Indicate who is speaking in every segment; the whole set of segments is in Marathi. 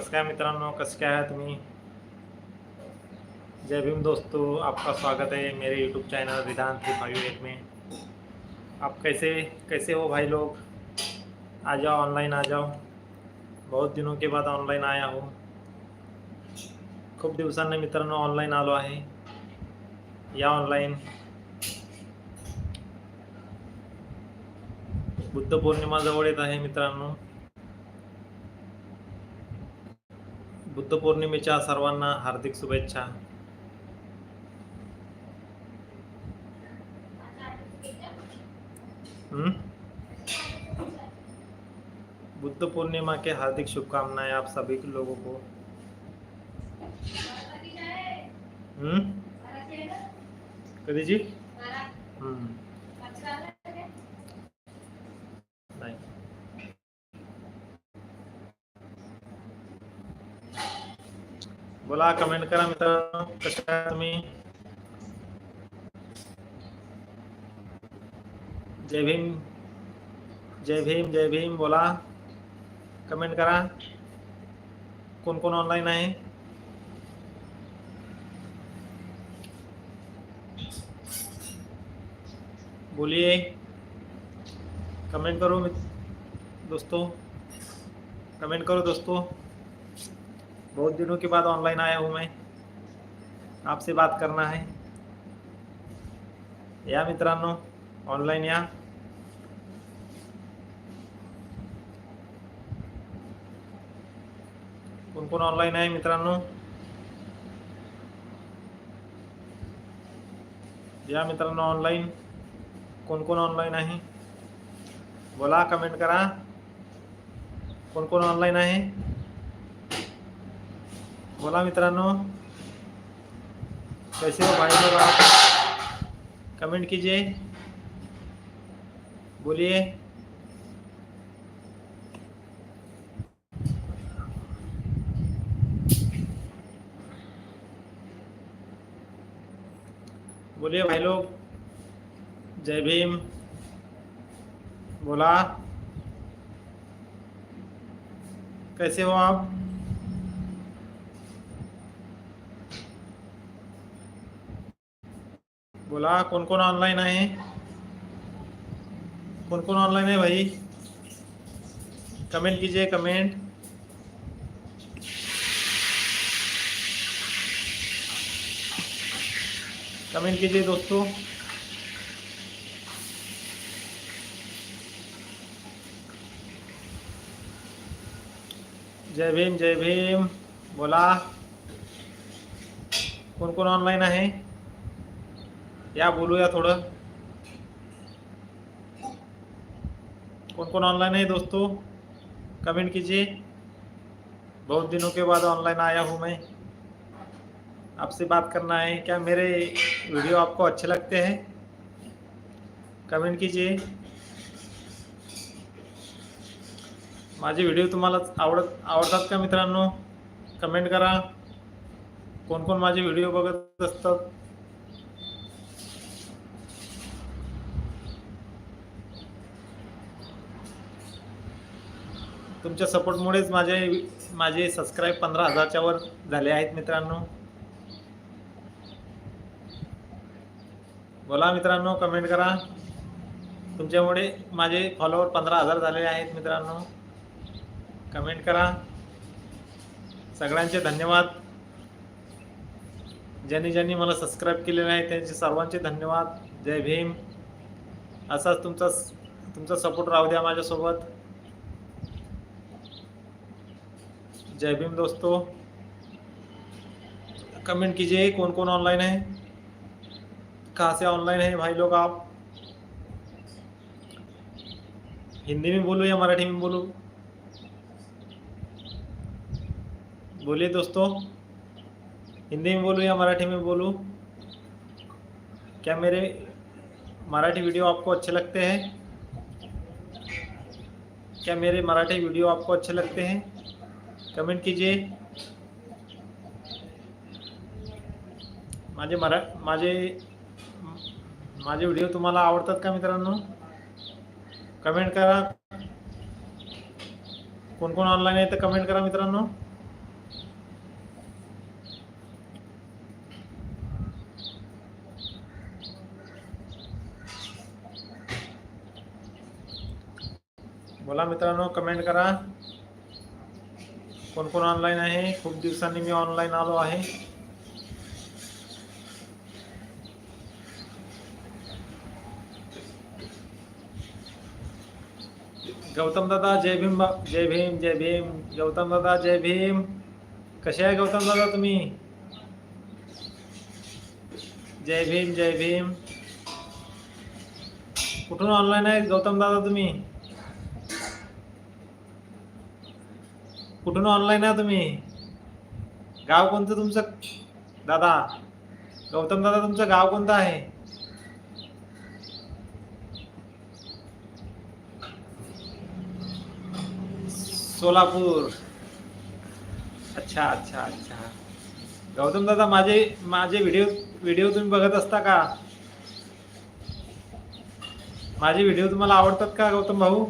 Speaker 1: कसं काय मित्रांनो कसं काय आहे तुम्ही? जय भीम दोस्तों आपका स्वागत है मेरे YouTube channel Vidhan three five eight में। आप कैसे कैसे हो भाई लोग? आ जाओ ऑनलाइन आ जाओ। बहुत दिनों के बाद ऑनलाइन आया हूँ। खूप दिवसांनी मित्रांनो ऑनलाईन आलो आहे। या ऑनलाईन बुद्ध पौर्णिमा जवळ येत आहे मित्रांनो। बुद्ध पौर्णिमेच्या सर्वांना हार्दिक शुभेच्छा. हम्म? बुद्ध पूर्णिमा के हार्दिक शुभकामनाएं आप सभी लोगों को. हम्म? कधीची? हम्म. बोला कमेंट करा मित्रांनो कशा तुम्ही? जय भीम जय भीम जय भीम बोला कमेंट करा. कोण कोण ऑनलाईन आहे? बोलिए कमेंट करो दोस्तों कमेंट करो दोस्तों. बहुत दिनों के बाद ऑनलाइन आया हूँ मैं। आपसे बात करना है। या मित्रांनो ऑनलाईन या। कोण कोण ऑनलाईन आहे मित्रांनो? या मित्रांनो ऑनलाईन कोण कोण ऑनलाईन आहे? बोला कमेंट करा. कोण कोण ऑनलाईन आहे? बोला मित्रांनो. कैसे हो भाई लोग आप कमेंट कीजिए. बोलिए. बोलिए भाई लोग. जय भीम. बोला. कैसे हो आप? बोला कौन कौन ऑनलाइन आहे कौन कौन ऑनलाइन है भाई? कमेंट कीजिए कमेंट कमेंट कीजिए दोस्तों। जय भीम जय भीम। बोला कोण कोण ऑनलाईन आहे या बोलूया थोडं. कौन कौन ऑनलाइन है दोस्तों? कमेंट कीजिए. बहुत दिनों के बाद ऑनलाइन आया हूँ मैं. आपसे बात करना है. क्या मेरे वीडियो आपको अच्छे लगते हैं? कमेंट कीजिए. माझे व्हिडिओ तुम्हाला आवडत, आवडतात का मित्रांनो? कमेंट करा. कोण कोण माझे बघत असतात? तुमच्या सपोर्टमुळेच माझे माझे सबस्क्राईब पंधरा हजारच्या वर झाले आहेत मित्रांनो. बोला मित्रांनो कमेंट करा. तुमच्यामुळे माझे फॉलोअर पंधरा हजार झालेले आहेत मित्रांनो. कमेंट करा. सगळ्यांचे धन्यवाद. ज्यांनी ज्यांनी मला सबस्क्राईब केलेले आहे त्यांचे सर्वांचे धन्यवाद. जय भीम. असाच तुमचा तुमचा सपोर्ट राहू द्या माझ्यासोबत. जय भीम दोस्तों। कमेंट कीजिए कौन कौन ऑनलाइन है। कहाँ से ऑनलाइन है भाई लोग आप? हिंदी में बोलो या मराठी में बोलो? बोलिए दोस्तों। हिंदी में बोलूँ या मराठी में बोलूँ। क्या मेरे मराठी वीडियो आपको अच्छे लगते हैं? क्या मेरे मराठी वीडियो आपको अच्छे लगते हैं? कमेंट कीजिए। माझे मरा माझे माझे व्हिडिओ तुम्हाला आवडतात का मित्रांनो? कमेंट करा. कोण कोण ऑनलाईन आहे तर कमेंट करा मित्रांनो. बोला मित्रांनो कमेंट करा. कोण कोण ऑनलाईन आहे? खूप दिवसांनी मी ऑनलाईन आलो आहे. गौतम दादा जय भीम बा जय भीम जय भीम. गौतम दादा जय भीम. कसे आहे गौतम दादा तुम्ही? जय भीम जय भीम. कुठून ऑनलाईन आहे गौतम दादा तुम्ही? कुठून ऑनलाईन आहे तुम्ही? गाव कोणतं तुमचं? दादा गौतम दादा तुमचं गाव कोणतं आहे? सोलापूर. अच्छा अच्छा अच्छा. गौतम दादा माझे माझे व्हिडिओ व्हिडिओ तुम्ही बघत असता का? माझे व्हिडिओ तुम्हाला आवडतात का गौतम भाऊ?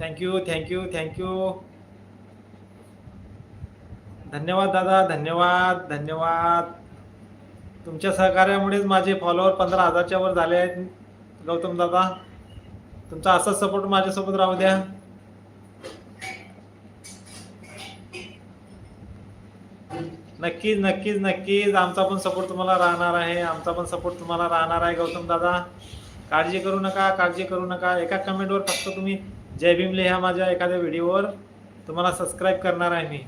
Speaker 1: थँक्यू थँक्यू थँक्यू धन्यवाद दादा धन्यवाद धन्यवाद. तुमच्या सहकार्यामुळेच माझे फॉलोअर पंधरा हजारच्या वर झाले आहेत गौतम दादा. तुमचा असाच सपोर्ट माझ्यासोबत राहू द्या. नक्कीच नक्कीच नक्कीच. आमचा पण सपोर्ट तुम्हाला राहणार आहे. आमचा पण सपोर्ट तुम्हाला राहणार आहे गौतम दादा. काळजी करू नका काळजी करू नका. एका कमेंटवर फक्त तुम्ही जय भीम लिहा माझ्या एखाद्या व्हिडिओवर. तुम्हाला सबस्क्राईब करणार आहे मी.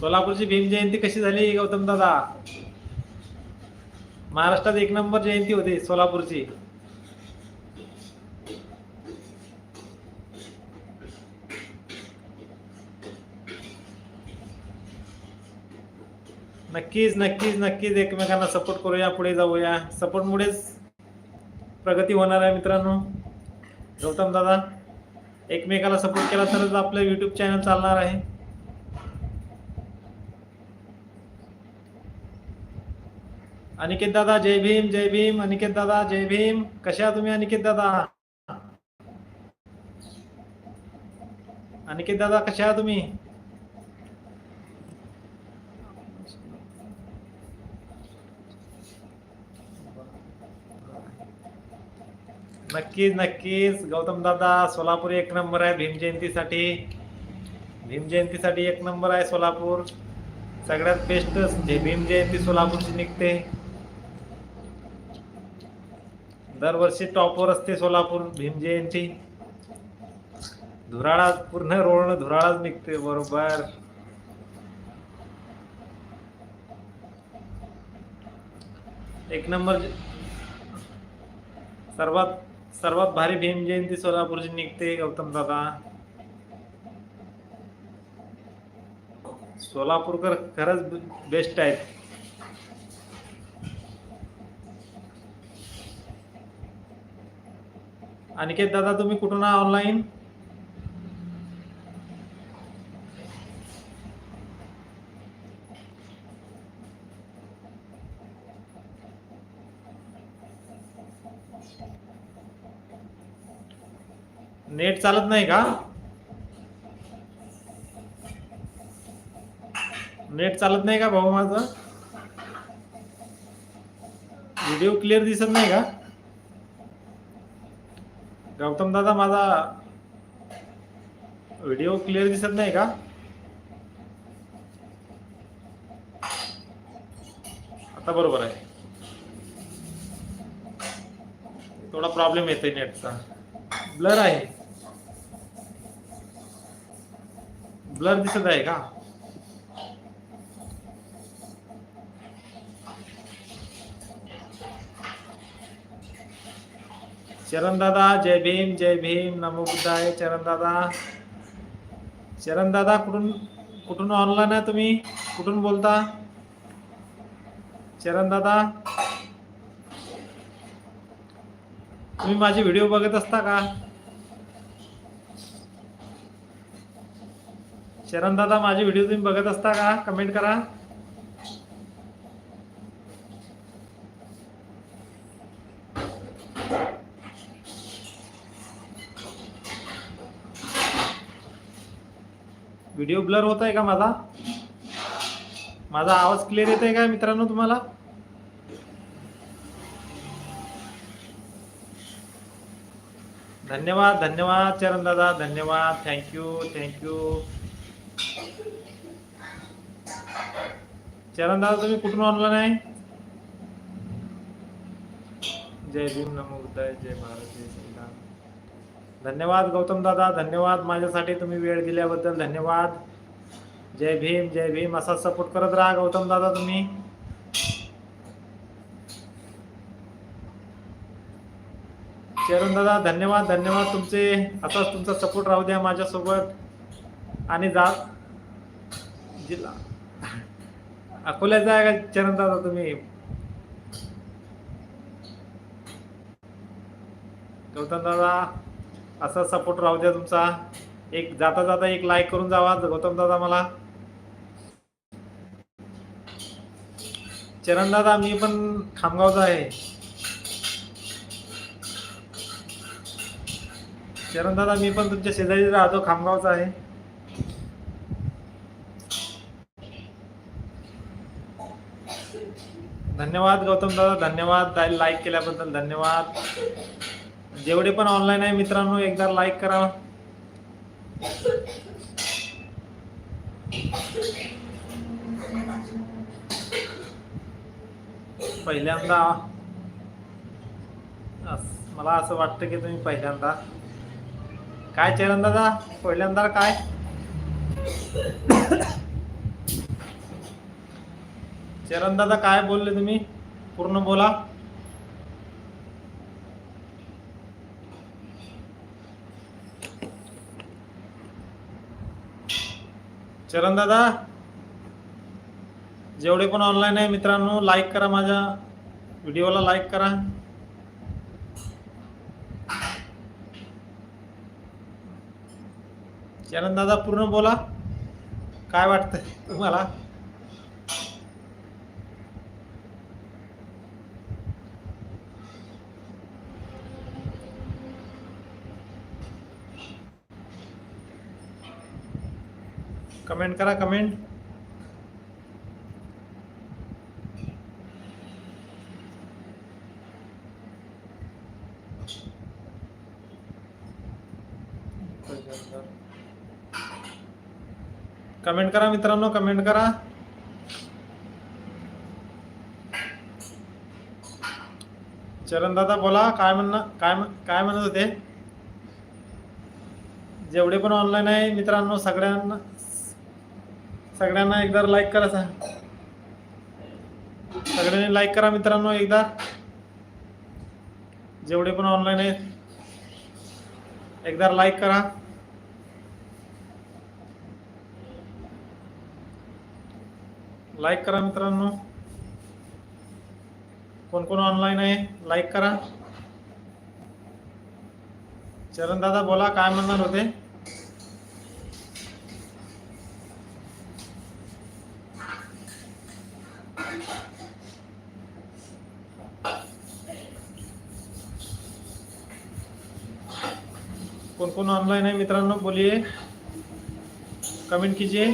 Speaker 1: सोलापूरची भीम जयंती कशी झाली गौतम दादा? महाराष्ट्रात एक नंबर जयंती होती सोलापूरची. नक्कीच नक्कीच नक्कीच. एकमेकांना सपोर्ट करूया पुढे जाऊया. सपोर्टमुळेच प्रगती होणार आहे मित्रांनो. गौतम दादा एकमेकाला सपोर्ट केला तरच आपलं युट्यूब चॅनल चालणार आहे. अनिकेत दादा जय भीम जय भीम. अनिकेत दादा जय भीम. कशा तुम्ही अनिकेत दादा? अनिकेत दादा कशा तुम्ही? नक्कीच नक्कीच. गौतम दादा सोलापूर एक नंबर आहे भीम जयंतीसाठी. भीम जयंतीसाठी एक नंबर आहे सोलापूर. सगळ्यात बेस्ट जे भीम जयंती सोलापूरची निघते. दरवर्षी टॉपवर असते सोलापूर भीम जयंती. धुराळा पूर्ण रोडनं धुराळाच निघते बरोबर. एक नंबर सर्वात सर्वात भारी भीम जयंती सोलापूरची निघते गौतम दादा. सोलापूरकर खरंच बेस्ट आहेत. अनिकेत दादा तुम्ही कुठून ऑनलाईन नेट चालत नाही का? नेट चालत नाही का भाऊ माझं? व्हिडिओ क्लिअर दिसत नाही का? गौतम दादा माझा व्हिडिओ क्लिअर दिसत नाही का? आता बरोबर आहे. थोडा प्रॉब्लेम येतोय नेटचा ब्लर आहे. ब्लर दिसत आहे का? चरण दादा जय भीम जय भीम. नमो बुद्धाय चरण दादा. चरण दादा कुठून कुठून ऑनलाईन आहे तुम्ही? कुठून बोलता? चरण दादा. तुम्ही माझे व्हिडिओ बघत असता का? चरण दादा माझे व्हिडिओ तुम्ही बघत असता का? कमेंट करा. व्हिडिओ ब्लर होत आहे का माझा? माझा आवाज क्लिअर येत आहे का मित्रांनो तुम्हाला? धन्यवाद धन्यवाद चरण दादा धन्यवाद. थँक्यू थँक्यू चरण दादा तुम्ही कुठून ऑनलाईन आहे जय भीम नमो बुद्धाय जय भारत जय संविधान धन्यवाद गौतम दादा धन्यवाद माझ्यासाठी तुम्ही वेळ दिल्याबद्दल धन्यवाद. जय भीम जय भीम असा सपोर्ट करत राहा गौतम दादा तुम्ही. चरण दादा धन्यवाद धन्यवाद तुमचे. असाच तुमचा सपोर्ट राहू द्या माझ्यासोबत. आणि जा जिल्हा. अकोल्याचा आहे का चरण दादा तुम्ही. गौतम दादा असा सपोर्ट राहू द्या तुमचा. एक जाता जाता एक लाईक करून जावा गौतम दादा मला. चरण दादा मी पण खामगावचा आहे. चरण दादा मी पण तुमच्या शेजारी राहतो खामगावचा आहे. धन्यवाद गौतम दादा. धन्यवाद लाईक केल्याबद्दल धन्यवाद. जेवढे पण ऑनलाईन आहे मित्रांनो एकदा लाईक करा. पहिल्यांदा मला असं वाटतं की तुम्ही पहिल्यांदा. काय चरण दादा? पहिल्यांदा काय? चरण दादा काय बोलले तुम्ही? पूर्ण बोला. चरण दादा जेवढे पण ऑनलाईन आहे मित्रांनो लाईक करा माझ्या व्हिडिओला लाईक करा. चरण दादा पूर्ण बोला. काय वाटतंय तुम्हाला? कमेंट करा कमेंट. कमेंट करा मित्रांनो कमेंट करा. चरण दादा बोला काय म्हणणं काय म्हण- काय म्हणत होते? जेवढे पण ऑनलाईन आहे मित्रांनो सगळ्यांना सगळ्यांना एकदा लाईक करा सांग सगळ्यांनी लाईक करा मित्रांनो एकदा. जेवढे पण ऑनलाईन आहेत एकदा लाईक करा. लाईक करा मित्रांनो. कोण कोण ऑनलाईन आहे लाईक करा. चरण दादा बोला काय म्हणणार होते? कौन ऑनलाईन ऑनलाइन है मित्रांनो बोलिए कमेंट कीजिए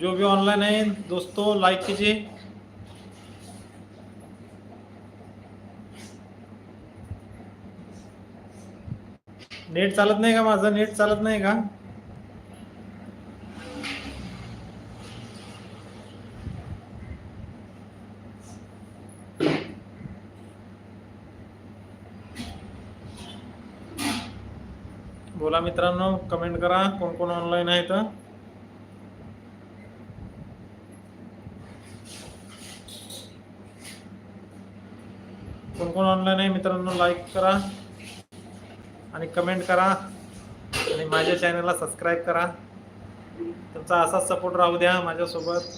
Speaker 1: जो भी ऑनलाइन है दोस्तों लाइक कीजिए नेट चालत नाही का माझं? नेट चालत नाही का बोला मित्रांनो कमेंट करा. कोण कोण ऑनलाईन आहे तर कोण कोण ऑनलाईन आहे? मित्रांनो लाईक करा आणि कमेंट करा. आणि माझ्या चॅनलला सबस्क्राईब करा. तुमचा असाच सपोर्ट राहू द्या माझ्यासोबत.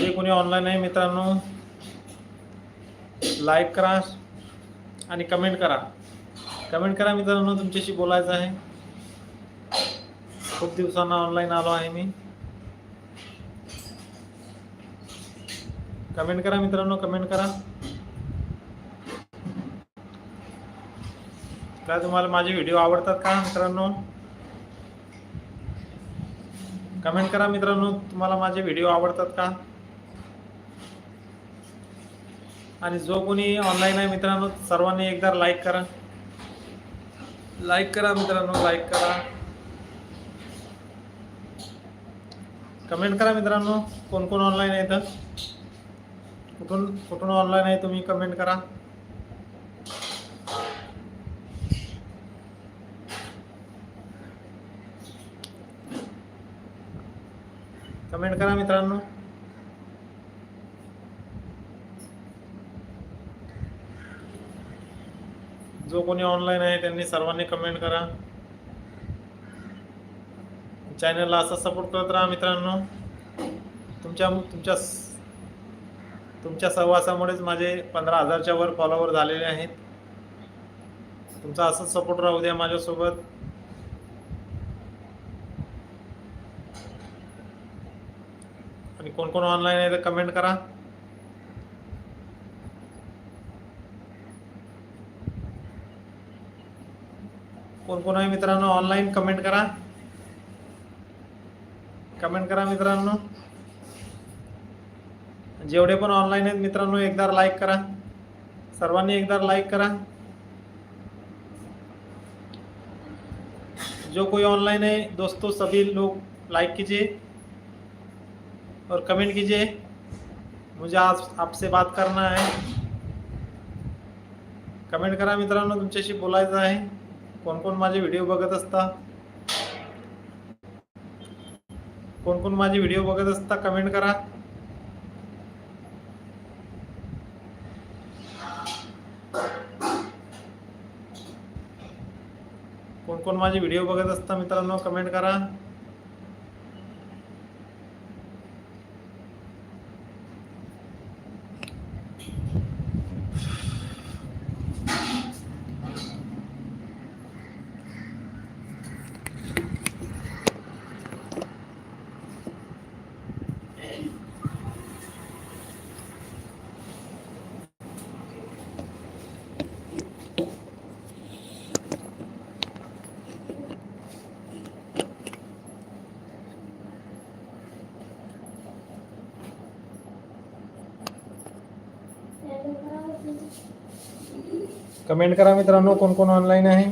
Speaker 1: जे कोणी ऑनलाईन आहे मित्रांनो लाईक करा आणि कमेंट करा. कमेंट करा मित्रांनो तुमच्याशी बोलायचं आहे. खूप दिवसांना ऑनलाईन आलो आहे मी. कमेंट करा मित्रांनो कमेंट करा. काय तुम्हाला माझे व्हिडिओ आवडतात का मित्रांनो? कमेंट करा मित्रांनो तुम्हाला माझे व्हिडिओ आवडतात का? आणि जो कोणी ऑनलाईन आहे मित्रांनो सर्वांनी एकदा लाईक करा. लाईक करा मित्रांनो लाईक करा. कमेंट करा मित्रांनो कोण कोण ऑनलाईन आहे तर कुठून कुठून ऑनलाईन आहे तुम्ही कमेंट करा. कमेंट करा मित्रांनो. जो कोणी ऑनलाईन आहे त्यांनी सर्वांनी कमेंट करा. चॅनलला असा सपोर्ट करत राहा मित्रांनो. तुमच्या तुमच्या तुमच्या सहवासामुळेच माझे पंधरा हजारच्या वर फॉलोवर झालेले आहेत. तुमचा असंच सपोर्ट राहू द्या माझ्यासोबत. आणि कोण कोण ऑनलाईन आहे तर कमेंट करा. कोण कोण आहे मित्रांनो? ऑनलाईन कमेंट करा. कमेंट करा मित्रांनो. जेवढे पण ऑनलाईन आहेत मित्रांनो एकदा लाईक करा. सर्वांनी एकदा लाईक करा. जो कोई ऑनलाइन है दोस्तों सभी लोग लाइक कीजिए और कमेंट कीजिए। मुझे आज आपसे बात करना है। कमेंट करा मित्रांनो तुमच्याशी बोलायचं आहे। कोण कोण माझे व्हिडिओ बघत असता? कोण कोण माझे व्हिडिओ बघत असता कमेंट करा. कोण कोण माझे व्हिडिओ बघत असता मित्रांनो कमेंट करा. कमेंट करा मित्रांनो कोण कोण ऑनलाईन आहे?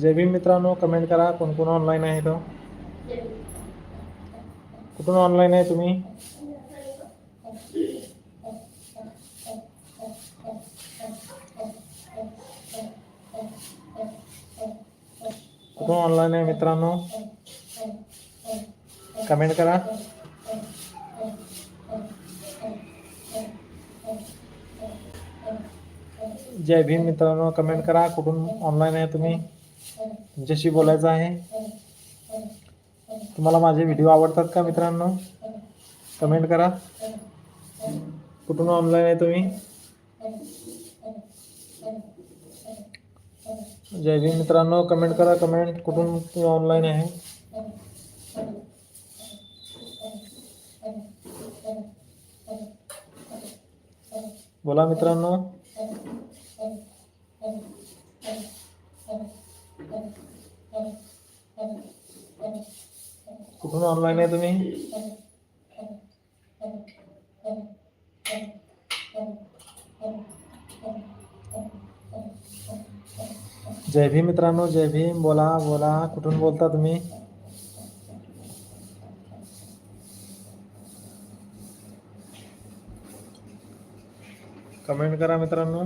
Speaker 1: जय भीम मित्रांनो कमेंट करा कोण कोण ऑनलाईन आहे तो कुठून ऑनलाईन आहे तुम्ही? कुठून ऑनलाईन आहे मित्रांनो? कमेंट करा. जय भीम मित्रांनो कमेंट करा. कुठून ऑनलाईन आहे तुम्ही? तुमच्याशी बोलायचं आहे. तुम्हाला माझे व्हिडिओ आवडतात का मित्रांनो? कमेंट करा. कुठून ऑनलाईन आहे तुम्ही? जय भीम मित्रांनो कमेंट करा. कमेंट कुठून तुम्ही ऑनलाईन आहे? बोला मित्रांनो. कुठून ऑनलाईन आहे तुम्ही? जय भीम मित्रांनो जय भीम. बोला बोला. कुठून बोलता तुम्ही? कमेंट करा मित्रांनो.